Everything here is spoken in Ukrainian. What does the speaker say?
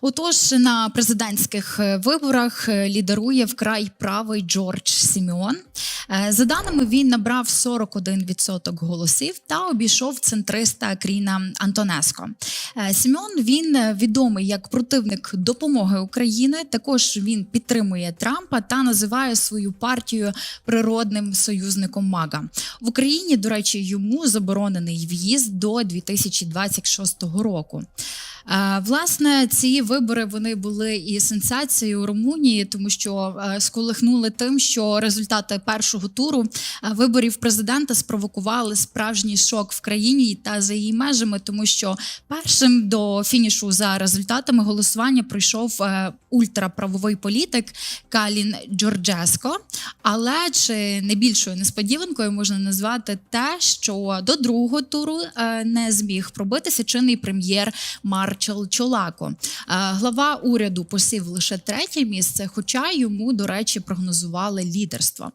Отож, на президентських е, виборах е, лідерує вкрай правий Джордж Сімеон. Е, За даними, він набрав 41% голосів та обійшов центриста Кріна Антонеско. Е, Сімеон він е, відомий як противник допомоги України. Також він підтримує Трампа та називає свою партію природним союзником МАГА. В Україні, до речі, йому заборонений в'їзд до 2026 року. Е, Власне, ці вибори вони були і сенсацією у Румунії, тому що сколихнули тим, що результати першого туру виборів президента спровокували справжній шок в країні та за її межами, тому що першим до фінішу за результатами голосування прийшов е, ультраправовий політик Калін Джорджеско. Але чи не більшою несподіванкою можна назвати те, що до другого туру е, не зміг пробитися чинний прем'єр Марчел Чолако. Е, Глава уряду посів лише третє місце, хоча йому, до речі, прогнозували лідерство.